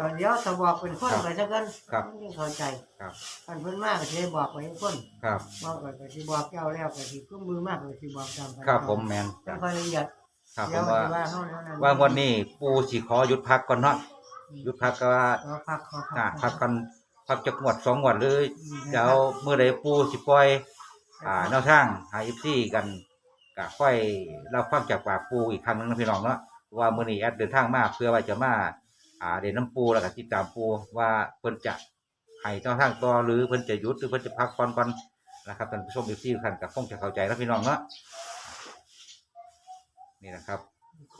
ตอนเดียวจะบอกเป็นคนครับไปซะกันครับไม่เข้าใจครับท่านเพิ่นมากก็สิได้บอกไปให้คนครับ บอกไปก็สิบอกเจ้าแล้วก็สิก็มือมากก็สิบอกตามกันครับผมแมนจังค่อยละเอียดครับผเดี๋ยวมว่า สิว่าเฮาแนวนั้นว่างวันนี้ปูสิขอหยุดพักก่อนเนาะหยุดพักก็ว่าขอพักขออ่าพักพักกันพักจักงวดสองงวดเลยอืมเดี๋ยวเมื่อใดปูสิปล่อย อ่าแนวทางหาอีซี่กันกะค่อยเราฟังจากปากปูอีกครั้งหนึงนะพี่น้องเนาะว่ามื้อนี้แอดเดินทางมาเพื่อว่าจะมา อ่าเด่นน้ำปูแล้วก็ติดตามปูว่าเพิ่นจะให้แนวทางต่อหรือเพิ่นจะหยุดหรือเพิ่นจะพักก่อนก่อนนะครับท่านผู้ชมอีซี่ท่านก็คงจะเข้าใจแล้วพี่น้องเนาะนี่นะครับ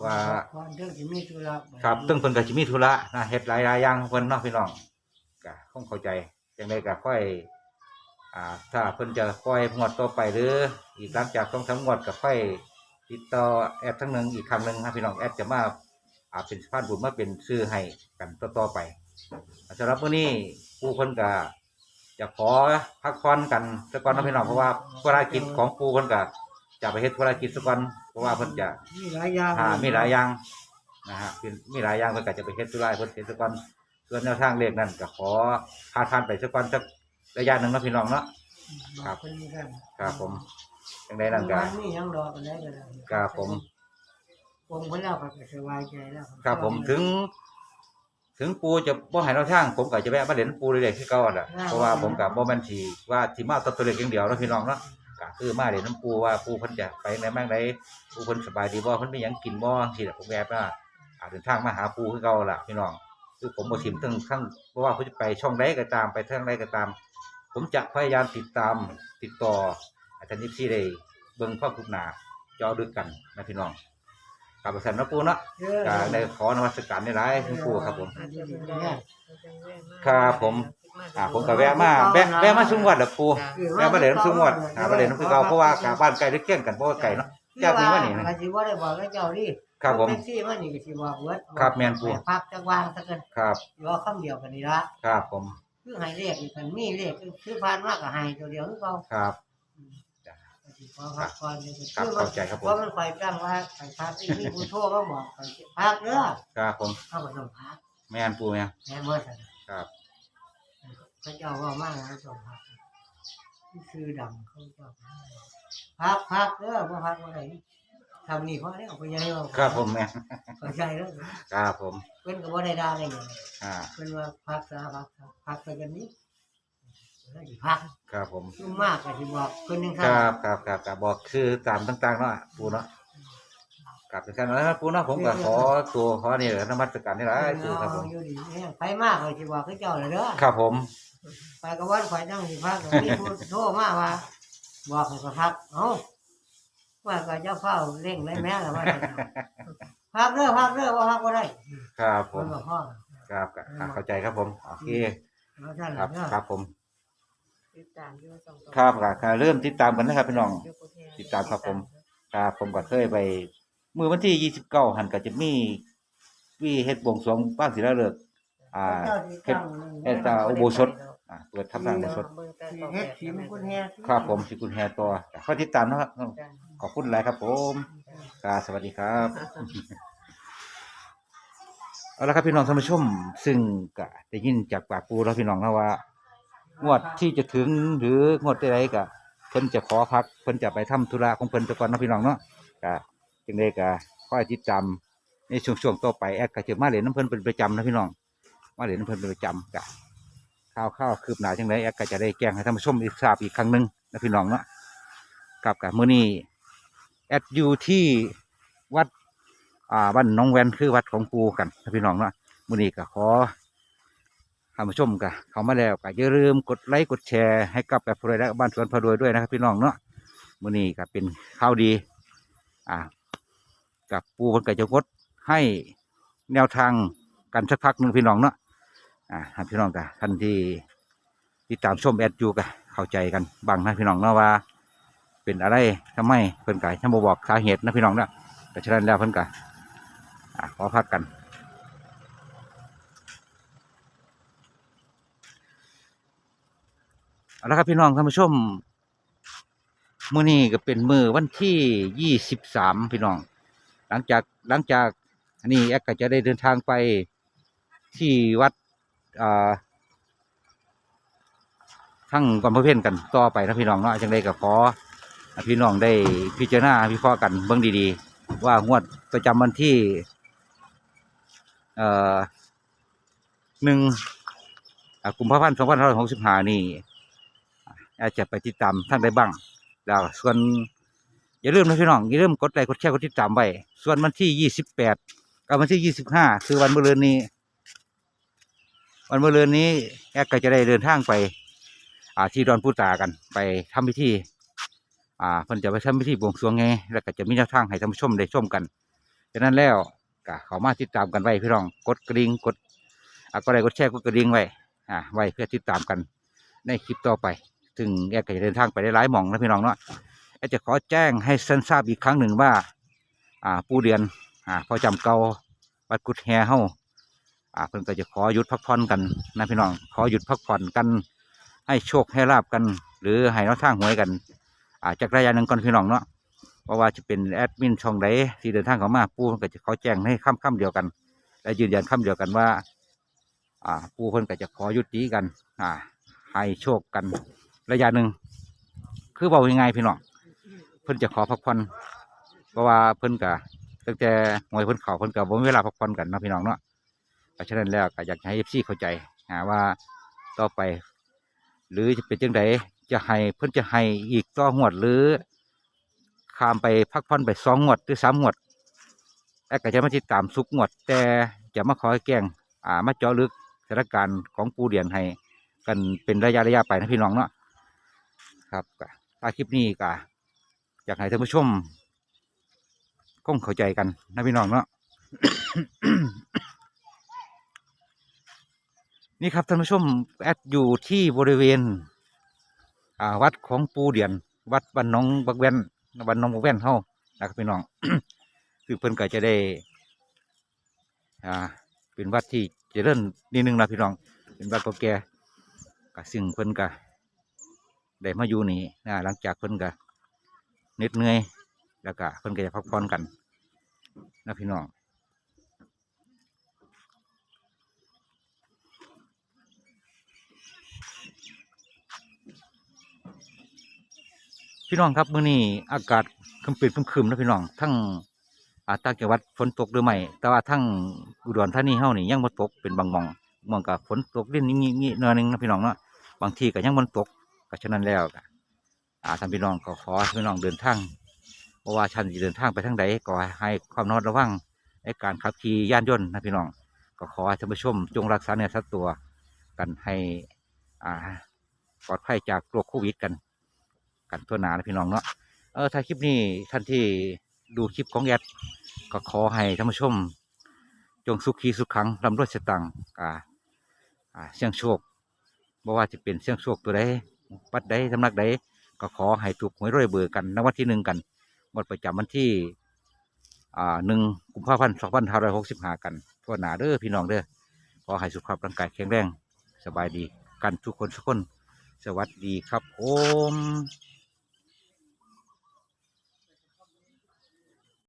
ว่าก่อนเรื่องสิมีธุระครับตึงเพิ่นก็สิมีธุระนะเฮ็ดหลายๆอย่างของเพิ่นเนาะพี่น้องก็คงเข้าใจจังไดก็ค่อย อ่า ถ้าเพิ่นจะปล่อยงวดต่อไปหรือ อีกหลังจากต้องทำงงวดก็ค่อยติดต่อแอดทั้งหนึงอีกครั้งหนึ่งนะพี่น้องแอดจะมา อ่าเป็นสะพานบุญมาเป็นซื้อให้กันต่อๆไปสำหรับมื้อนี้ผู้เพิ่นก็จะขอพักผ่อนกันสักก่อนนะพี่น้องเพราะว่าภารกิจของผู้เพิ่นก็จะไปเฮ็ดภารกิจสักก่อนเพราะว่าเพิ่นจะมีหลายอย่างอ่ามีหลายอย่างนะฮะเป็นมีหลายอย่างเพิ่นก็จะไปเฮ็ดธุระให้เพิ่นเฮ็ดซะก่อนส่วนแนวทางเลขนั้นก็ขอพาทานไปซะก่อนสักระยะหนึ่งเนาะพี่น้องเนาะครับเพิ่นมีกันครับผมจังไดนั่นก็วันนี้ยังรอกันได้ก็ได้ครับผม ผมเพิ่นแล้วก็สบายใจแล้วครับผมถึง ถึงปูจะบ่ให้แนวทางผมก็จะแวะมาเล่นปูเรื่อยๆคือเก่าแหละเพราะว่าผมก็บ่แม่นสิว่าสิมาเอาแตัวเลขอย่างเดียวเนาะพี่น้องเนาะก็คือมาเล่นน้ำปูว่าปูเพิ่นจะไปไหนบ้างไดปูเพิ่นสบายดีบ่เพิ่นมีหยังกินบ่สิล่ะผมแวะมาอ่าเดินทางมาหาปูคือเก่าล่ะพี่น้องคือผมบ่ทิมทั้งทั้งเพราะว่าเขาจะไปช่องใดก็ตามไปทางใดก็ตาม ผมจะพยายามติดตามติดต่ออาจารย์ยิปซี่ได้เบิ่งข้อคุกหนาจอดึกกันนะพี่น้อง กับประสานนะปูเนาะเออก็ได้ขอนมัสการได้หลายคุณปูครับผมเนี่ยครับผม อ่าผมก็แวะมาแวะแวะมาซุ่มวัดแหละปูแวะมาเล่นน้ำซุ่มวัดอ่ามาเล่นน้ำคือเก่าเพราะว่ากาบ้านไกลได้เกี่ยงกันเพราะว่าไกลเนาะจากนี้มานี่นะก็สิบ่ได้บอกให้เจ้าดิครับผมแท็กซี่มานี่ก็สิบอกเบิดครับแม่นปู่ให้พักจักวางซะเกินครับรอคำเดียวกันนี่ละครับผม คือให้เลขนี่กันมีเลขคือผ่านมาก็ให้ตัวเดียวคือเก่าครับก็สิ ขอพักก่อนนี่ครับคือเข้าใจครับผม เพราะมันคอยตั้งว่าให้พักที่มีผู้โทรมาบอกให้พักเด้อครับผมเฮาก็ต้องพักแม่นปูแม่นแม่นบ่ซั่นครับพระเจ้าว่ามากนะต้องพักนี่คือดำเขาเจ้าพักพักเด้อบ่พักบ่ได้ทำนี่เพราะนี่เอาไปใหญ่ว่าครับผมแม่นเข้าใจแล้วครับผมเพิ่นก็บ่ได้ด่าได้หยังอ่า เพิ่นว่าพักซะพักซะพักไปกันนี้ แล้วสิพักครับผมซุ่มมากก็สิบอกเพิ่นนึงคครัรับครับครับครับบอกคือตามต่างๆเนาะปูเนาะกลับเป็นกันแล้วปูเนาะผมก็ขอตัวขอนี่แหละนมัสการนี่แหละปูครับผม อยู่ดีเนี่ยไปมากก็สิบอกคือเจ้าเลยเด้อครับผม ไปกับวันข่อยนั่งสิพักก็มีผู้โทรมาว่า บอกให้ก็พักเอ้าว่าก็เจ้าเฝ้าเร่งได้แม่ล่ะว่าจะพักเด้อพักเด้อว่าพักบ่ได้ครับผเพิ่มนบอกพ่อครับครับอ่าเข้าใจครับผม โอเคแล้วท่านครับ เด้อ ครับผม ติดตามอยู่สองตัวครับครับครับเริ่มติดตามกันนะครับพี่น้อง ติดตามครับผม ครับผมก็เคยไปมือวันที่ยี่สิบเก้าหันก็จะมีวีเฮ็ดบวงสรวงบ้านศิลาฤกษ์อ่าเจ้าสิตั้งเฮ็ดตาอุโบสถอ่าเปิดทำทางอุโบสถสิเฮ็ดทีมคุณแฮครับผมสิคุณแฮตัวขอติดตามนะครับขอบคุณหลายครับผมครับสวัสดีครับ เอาละครับพี่น้องท่านผู้ชม ซึ่งก็ได้ยินจากปากปูแล้วพี่น้องนะว่า งวดที่จะถึงหรืองวดใดๆก็เพิ่นจะขอพักเพิ่นจะไปทำธุระของเพิ่นไปก่อนเนาะพี่น้องเนาะก็จึงได้ก็คอยติดตามในช่วงๆต่อไปแอดก็จะมาเล่นน้ำเพิ่นเป็นประจำนะพี่น้องมาเล่นน้ำเพิ่นเป็นประจำก็ข้าวข้าวคืบหน้าจังไดแอดก็จะได้แจ้งให้ท่านผู้ชมอีกทราบอีกครั้งหนึ่งนะพี่น้องเนาะกับกับมื้อนี้แอดอยู่ที่วัดอ่าบ้านน้องแวนคือวัดของปูกันนะพี่น้องเนาะมื้อนี้ก็ขอ ท่านผู้ชมก็เขามาแล้วก็อย่าลืมกดไลค์กดแชร์ให้กับแบบพรวยและบ้านสวนพรวยด้วยนะครับพี่น้องเนาะมื้อนี้ก็เป็นข่าวดี อ่า กับปูคนก็จะงดให้แนวทางกันสักพักหนึ่งพี่น้องเนาะอ่าท่านพี่น้องก็ท่านที่ติดตามชมแอดยูก็เข้าใจกันบางนะพี่น้องเนาะว่า เป็นอะไรทำไมเพิ่นก็ยังบ่บอกสาเหตุนะพี่น้องเนาะแต่ฉะนั้นแล้วเพิ่นก็อ่ขอพักกัน เอาละครับพี่น้องท่านผู้ชมมื้อนี้ก็เป็นมือวันที่ยี่สิบสามพี่น้อง หลังจากหลังจากอันนี้แอคก็จะได้เดินทางไปที่วัดทั้งกองพระเพียนกันต่อไปนะพี่น้องเนาะจังได้ก็ขอพี่น้องได้พิจารณาวิเคราะห์กันเบิ่งดีๆ ว่างวดประจำวันที่เอ่อหนึ่งกุมภาพันธ์สองพันห้าร้อยหกสิบห้านี่ อาจจะไปติดตามท่านได้บ้างแล้วส่วนอย่าลืมนะพี่น้องอย่าลืมกดไลค์กดแชร์กดติดตามไว้ส่วนวันที่ยี่สิบแปดกับวันที่ยี่สิบห้าคือวันมะรืนนี้ วันมะรืนนี้แอดก็จะได้เดินทางไป อ่าที่ดอนปูตากันไปทำพิธีอ่าเพิ่นจะไปทำพิธีบวงสรวงไงแล้วก็จะมีแนวทางให้ท่านผู้ชมได้ชมกันฉะนั้นแล้วก็เขามาติดตามกันไว้พี่น้องกดกระดิ่งกดอ่ากดไลค์กดแชร์กดกระดิ่งไว้อ่าไว้เพื่อติดตามกันในคลิปต่อไป ถึงแอดก็จะเดินทางไปได้หลายหม่องนะพี่น้องเนาะอาจจะขอแจ้งให้ท่านทราบอีกครั้งหนึ่งว่า อ่าผู้เรียนอ่าพอจำเก่าวัดกุดแฮเฮาอ่าเพิ่นก็จะขอหยุดพักผ่อนกันนะพี่น้องขอหยุดพักผ่อนกัน ให้โชคให้ลาบกัน หรือให้แนวทางหวยกันอ่าจากระยะหนึ่งก่อนพี่น้องเนาะเพราะว่าจะเป็นแอดมินช่องใดที่เดินทางเข้ามาปูเพิ่นก็จะขอแจ้งให้ค่ำค่ำเดียวกัน และยืนยันค่ำเดียวกันว่า อ่าปู่เพิ่นก็จะขอยุติกัน อ่าให้โชคกัน ระยะหนึ่งคือเบายังไงพี่น้องเพิ่นจะขอพักผ่อนเพราะว่าเพิ่นก็ตั้งแต่หวยเพิ่นเขาเพิ่นก็บ่มีเวลาพักผ่อนกันนะพี่น้องเนาะเพราะฉะนั้นแล้วก็อยากให้ FC เข้าใจหาว่าต่อไป หรือจะเป็นจังไดจะให้เพิ่นจะให้อีกต่องวดหรือข้ามไปพักผ่อนไปสองงวดหรือสามงวดแต่ก็จะมาติดตามสุกงวด แต่จะมาขอให้แกล้งอ่ามาเจาะลึกสถานการณ์ของปูเดียนให้กันเป็นระยะระยะไปนะพี่น้องเนาะ ครับก็ถ้าคลิปนี้ก็อยากให้ท่านผู้ชมคงเข้าใจกันนะพี่น้องเนาะนี่ครับท่านผู้ชมแอดอยู่ที่บริเวณวัดของปูเดียน วัดบ้านน้องบักแวนบ้านน้องบักแวนเฮานะครับพี่น้องคือเพิ่นก็จะได้อ่าเป็นวัดที่เจริญนิดนึงนะพี่น้อง เป็นวัดเก่าแก่ก็ซึ่งเพิ่นก็ ได้มาอยู่นี่นะหลังจากเพิ่นก็เหน็ดเหนื่อยแล้วก็เพิ่นก็จะพักผ่อนกันนะพี่น้องพี่น้องครับมื้อนี้อากาศคึมเป็นคึมๆนะพี่น้องทั้งอาตาจังหวัดฝนตกหรือไม่แต่ว่าทั้งอุดรธานีเฮานี่ยังบ่ตกเป็นบางหมองหมองกับฝนตกเล่นนี่นี่หน่อยนึงนะพี่น้องเนาะบางทีก็ยังบ่ตก ก็ฉะนั้นแล้วก็อ่าท่านพี่น้องก็ขอพี่น้องเดินทางเพราะว่าฉันจะเดินทางไปทางใดก็ให้ความระมัดระวังในการขับขี่ย่านยนต์นะพี่น้อง ก็ขอให้ท่านผู้ชมจงรักษาเนื้อสัตว์ตัวกันให้อ่าปลอดภัยจากโรคโควิดกันกันทั่วหนานะพี่น้องเนาะเออถ้าคลิปนี้ท่านที่ดูคลิปของแอดก็ขอให้ท่านผู้ชม จงสุขีสุขขังลำรวยสตังอ่าอ่าเสี่ยงโชคบ่ว่าจะเป็นเสี่ยงโชคตัวใด ปัดใดสำนักใดก็ขอให้ถูกหวยรวยเบอร์กันในวันที่หนึ่งกันหมดประจำวันที่อ่าหนึ่งกุมภาพันธ์สองพันห้าร้อยหกสิบห้ากันทั่วหนาเด้อพี่น้องเด้อขอให้สุขภาพร่างกายแข็งแรง สบายดีกันทุกคนทุกคน สวัสดีครับผม